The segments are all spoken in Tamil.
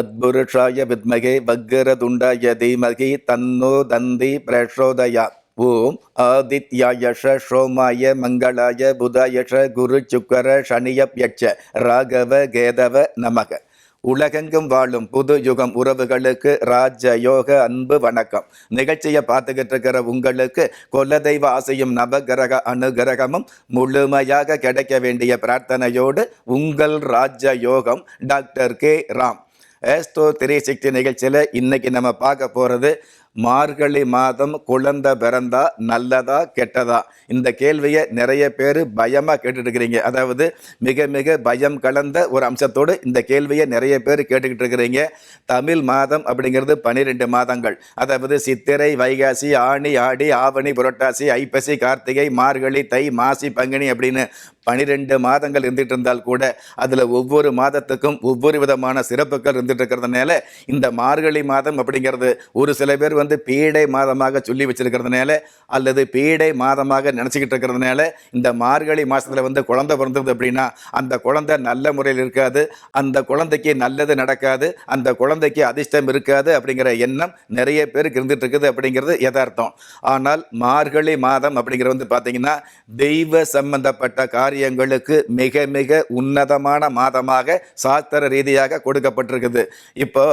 தத்புருஷாய வித்மகே வக்கரதுண்டாய தீமகி தன்னோ தந்தி பிரசோதயா ஓம் ஆதித்யாயஷ சோமாய மங்களாய புதாயஷ குரு சுக்கர சனியப்யட்ச ராகவ கேதவ நமக உலகெங்கும் வாழும் புது யுகம் உறவுகளுக்கு ராஜ யோக அன்பு வணக்கம். நிகழ்ச்சியை பார்த்துக்கிட்டு இருக்கிற உங்களுக்கு குலதெய்வ ஆசையும் நவகிரக அனுகிரகமும் முழுமையாக கிடைக்க வேண்டிய பிரார்த்தனையோடு உங்கள் ராஜ யோகம் டாக்டர் கே ராம். ஸ்தோத்திரி சக்தி நிகழ்ச்சியில் இன்னைக்கு நம்ம பார்க்க போகிறது மார்கழி மாதம் குழந்தை பிறந்தா நல்லதா கெட்டதா? இந்த கேள்வியை நிறைய பேர் பயமாக கேட்டுட்டு இருக்கிறீங்க அதாவது மிக மிக பயம் கலந்த ஒரு அம்சத்தோடு இந்த கேள்வியை நிறைய பேர் கேட்டுக்கிட்டு இருக்கிறீங்க தமிழ் மாதம் அப்படிங்கிறது பன்னிரெண்டு மாதங்கள். அதாவது சித்திரை வைகாசி ஆணி ஆடி ஆவணி புரட்டாசி ஐப்பசி கார்த்திகை மார்கழி தை மாசி பங்குனி அப்படின்னு பனிரெண்டு மாதங்கள் இருந்துட்டு இருந்தால் கூட அதில் ஒவ்வொரு மாதத்துக்கும் ஒவ்வொரு விதமான சிறப்புகள் இருந்துகிட்டு இருக்கிறதுனால இந்த மார்கழி மாதம் அப்படிங்கிறது ஒரு சில பேர் வந்து பீடை மாதமாக சொல்லி வச்சிருக்கிறதுனால அல்லது பீடை மாதமாக நினச்சிக்கிட்டு இருக்கிறதுனால இந்த மார்கழி மாதத்தில் வந்து குழந்தை பிறந்தது அப்படின்னா அந்த குழந்தை நல்ல முறையில் இருக்காது அந்த குழந்தைக்கு நல்லது நடக்காது அந்த குழந்தைக்கு அதிர்ஷ்டம் இருக்காது அப்படிங்கிற எண்ணம் நிறைய பேருக்கு இருந்துட்டு இருக்குது அப்படிங்கிறது யதார்த்தம். ஆனால் மார்கழி மாதம் அப்படிங்கிறது வந்து பார்த்தீங்கன்னா தெய்வ சம்பந்தப்பட்ட காரியங்களுக்கு மிக மிக உன்னதமான மாதமாக சாஸ்திர ரீதியாக கொடுக்கப்பட்டிருக்குது. இப்போ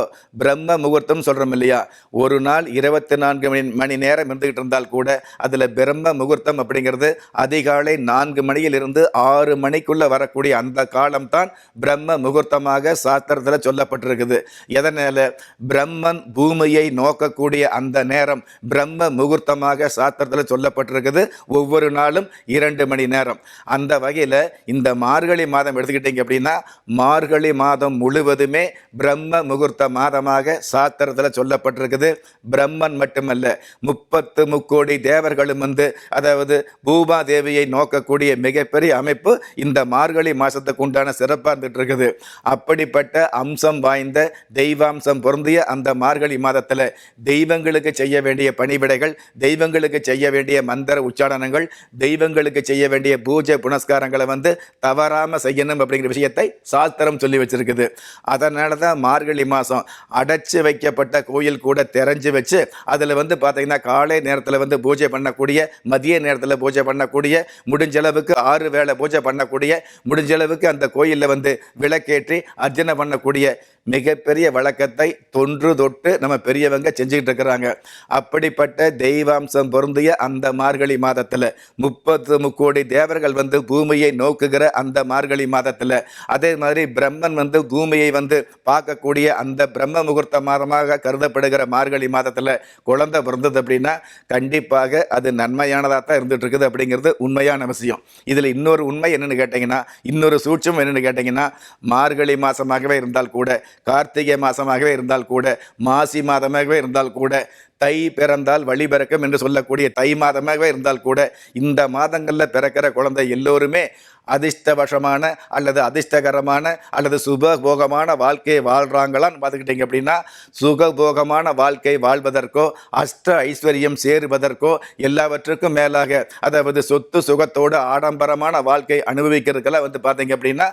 பிரம்ம முகூர்த்தம் சொல்கிறோம் இல்லையா? ஒரு நாள் இருபத்தி நான்கு மணி மணி நேரம் இருந்துகிட்டு இருந்தால் கூட அதில் பிரம்ம முகூர்த்தம் அப்படிங்கிறது அதிகாலை நான்கு மணியிலிருந்து ஆறு மணிக்குள்ளே வரக்கூடிய அந்த காலம்தான் பிரம்ம முகூர்த்தமாக சாஸ்திரத்தில் சொல்லப்பட்டிருக்குது. எதனால்? பிரம்மன் பூமியை நோக்கக்கூடிய அந்த நேரம் பிரம்ம முகூர்த்தமாக சாஸ்திரத்தில் சொல்லப்பட்டிருக்குது. ஒவ்வொரு நாளும் இரண்டு மணி நேரம். அந்த வகையில் இந்த மார்கழி மாதம் எடுத்துக்கிட்டீங்க அப்படின்னா மார்கழி மாதம் முழுவதுமே பிரம்ம முகூர்த்த மாதமாக சாஸ்திரத்தில் சொல்லப்பட்டிருக்குது. பிரம் பிரம்மன் மட்டுமல்ல முப்பத்து முக்கோடி தேவர்களும் வந்து அதாவது பூபா தேவியை நோக்கக்கூடிய மிகப்பெரிய அமைப்பு இந்த மார்கழி மாதத்துக்கு உண்டான சிறப்பாக இருந்துட்டு இருக்குது அப்படிப்பட்ட அம்சம் வாய்ந்த தெய்வாம்சம் பொருந்திய அந்த மார்கழி மாதத்தில் தெய்வங்களுக்கு செய்ய வேண்டிய பணிவிடைகள் தெய்வங்களுக்கு செய்ய வேண்டிய மந்திர உச்சாரணங்கள் தெய்வங்களுக்கு செய்ய வேண்டிய பூஜை புனஸ்காரங்களை வந்து தவறாமல் செய்யணும் அப்படிங்கிற விஷயத்தை சாஸ்திரம் சொல்லி வச்சிருக்குது. அதனால தான் மார்கழி மாதம் அடைச்சு வைக்கப்பட்ட கோயில் கூட தெரிஞ்சு வச்சு அதில் வந்து பார்த்தீங்கன்னா காலை நேரத்தில் வந்து பூஜை பண்ணக்கூடிய மதிய நேரத்தில் பூஜை பண்ணக்கூடிய முடிஞ்சளவுக்கு ஆறு வேளை பூஜை பண்ணக்கூடிய முடிஞ்சளவுக்கு அந்த கோயிலில் வந்து விளக்கேற்றி அர்ச்சனை பண்ணக்கூடிய மிகப்பெரிய வழக்கத்தை தொன்று தொட்டு நம்ம பெரியவங்க செஞ்சுக்கிட்டு இருக்கிறாங்க. அப்படிப்பட்ட தெய்வாம்சம் பொருந்திய அந்த மார்கழி மாதத்தில் முப்பத்து முக்கோடி தேவர்கள் வந்து பூமியை நோக்குகிற அந்த மார்கழி மாதத்தில் அதே மாதிரி பிரம்மன் வந்து பூமியை வந்து பார்க்கக்கூடிய அந்த பிரம்ம முகூர்த்த மாதமாக கருதப்படுகிற மார்கழி மாதத்தில் குழந்தை பிறந்தது அப்படின்னா கண்டிப்பாக அது நன்மையானதாக தான் இருந்துட்டு இருக்குது அப்படிங்கிறது உண்மையான விஷயம். இதில் இன்னொரு உண்மை என்னென்னு கேட்டிங்கன்னா இன்னொரு சூட்சம் என்னென்னு கேட்டிங்கன்னா மார்கழி மாதமாகவே இருந்தால் கூட கார்த்திகை மாதமாகவே இருந்தால் கூட மாசி மாதமாகவே இருந்தால் கூட தை பிறந்தால் வழி பிறக்கும் என்று சொல்லக்கூடிய தை மாதமாகவே இருந்தால் கூட இந்த மாதங்களில் பிறக்கிற குழந்தை எல்லோருமே அதிர்ஷ்டவசமான அல்லது அதிர்ஷ்டகரமான அல்லது சுபபோகமான வாழ்க்கையை வாழ்கிறாங்களான்னு பார்த்துக்கிட்டிங்க அப்படின்னா சுகபோகமான வாழ்க்கை வாழ்வதற்கோ அஷ்ட ஐஸ்வர்யம் சேருவதற்கோ எல்லாவற்றுக்கும் மேலாக அதாவது சொத்து சுகத்தோடு ஆடம்பரமான வாழ்க்கை அனுபவிக்கிறதுக்கெல்லாம் வந்து பார்த்தீங்க அப்படின்னா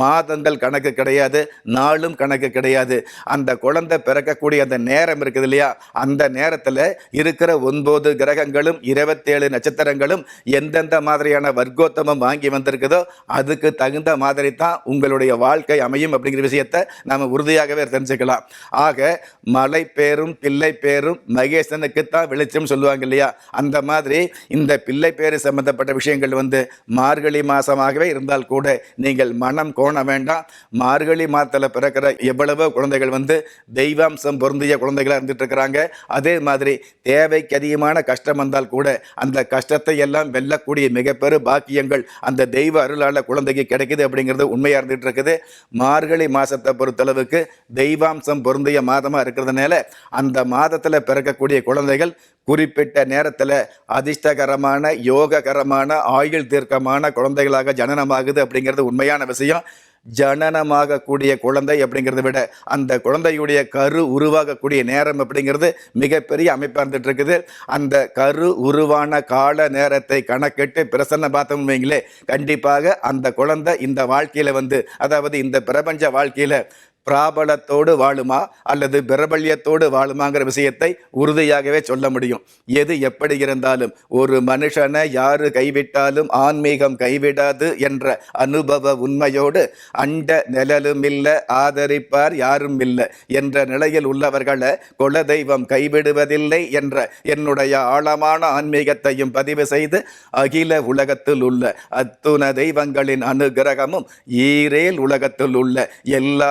மாதங்கள் கணக்கு கிடையாது நாளும் கணக்கு கிடையாது. அந்த குழந்தை பிறக்கக்கூடிய அந்த நேரம் இருக்குது இல்லையா? அந்த நேரம் நேரத்தில் இருக்கிற ஒன்பது கிரகங்களும் இருபத்தேழு நட்சத்திரங்களும் எந்தெந்த மாதிரியான வர்க்கோத்தமம் வாங்கி வந்திருக்குதோ அதுக்கு தகுந்த மாதிரி தான் உங்களுடைய வாழ்க்கை அமையும் அப்படிங்கிற விஷயத்தை நம்ம உறுதியாகவே தெரிஞ்சுக்கலாம். ஆக மலை பேரும் பிள்ளை பேரும் மகேசனுக்கு தான் வெளிச்சம் சொல்லுவாங்க இல்லையா? அந்த மாதிரி இந்த பிள்ளை பேரு சம்பந்தப்பட்ட விஷயங்கள் வந்து மார்கழி மாதமாகவே இருந்தால் கூட நீங்கள் மனம் கோண வேண்டாம். மார்கழி மாதத்தில் பிறக்கிற எவ்வளவோ குழந்தைகள் வந்து தெய்வாம்சம் பொருந்திய குழந்தைகளாக இருந்துட்டு இருக்கிறாங்க. அதே மாதிரி தேவைக்கு அதிகமான கஷ்டம் வந்தால் கூட அந்த கஷ்டத்தை எல்லாம் வெல்லக்கூடிய மிகப்பெரும் பாக்கியங்கள் அந்த தெய்வ அருளாள குழந்தைக்கு கிடைக்குது அப்படிங்கிறது உண்மையாக இருந்துகிட்டு இருக்குது. மார்கழி மாதத்தை பொறுத்தளவுக்கு தெய்வாம்சம் பொருந்திய மாதமாக இருக்கிறதுனால அந்த மாதத்தில் பிறக்கக்கூடிய குழந்தைகள் குறிப்பிட்ட நேரத்தில் அதிர்ஷ்டகரமான யோககரமான ஆயுள் தீர்க்கமான குழந்தைகளாக ஜனனமாகுது அப்படிங்கிறது உண்மையான விஷயம். ஜனனமாகக்கூடிய குழந்தை அப்படிங்கிறத விட அந்த குழந்தையுடைய கரு உருவாகக்கூடிய நேரம் அப்படிங்கிறது மிகப்பெரிய அமைப்பாக இருந்துட்டு இருக்குது அந்த கரு உருவான கால நேரத்தை கணக்கிட்டு பிரசன்ன பார்த்தோம்னு வைங்களே கண்டிப்பாக அந்த குழந்தை இந்த வாழ்க்கையில் வந்து அதாவது இந்த பிரபஞ்ச வாழ்க்கையில் பிராபலத்தோடு வாழுமா அல்லது பிரபல்யத்தோடு வாழுமாங்கிற விஷயத்தை உறுதியாகவே சொல்ல முடியும். எது எப்படி இருந்தாலும் ஒரு மனுஷனை யாரு கைவிட்டாலும் ஆன்மீகம் கைவிடாது என்ற அனுபவ உண்மையோடு அண்ட நிழலும் இல்லை ஆதரிப்பார் யாரும் இல்லை என்ற நிலையில் உள்ளவர்களை குலதெய்வம் கைவிடுவதில்லை என்ற என்னுடைய ஆழமான ஆன்மீகத்தையும் பதிவு செய்து அகில உலகத்தில் உள்ள அத்துண தெய்வங்களின் அனுகிரகமும் ஈரேல் உலகத்தில் உள்ள எல்லா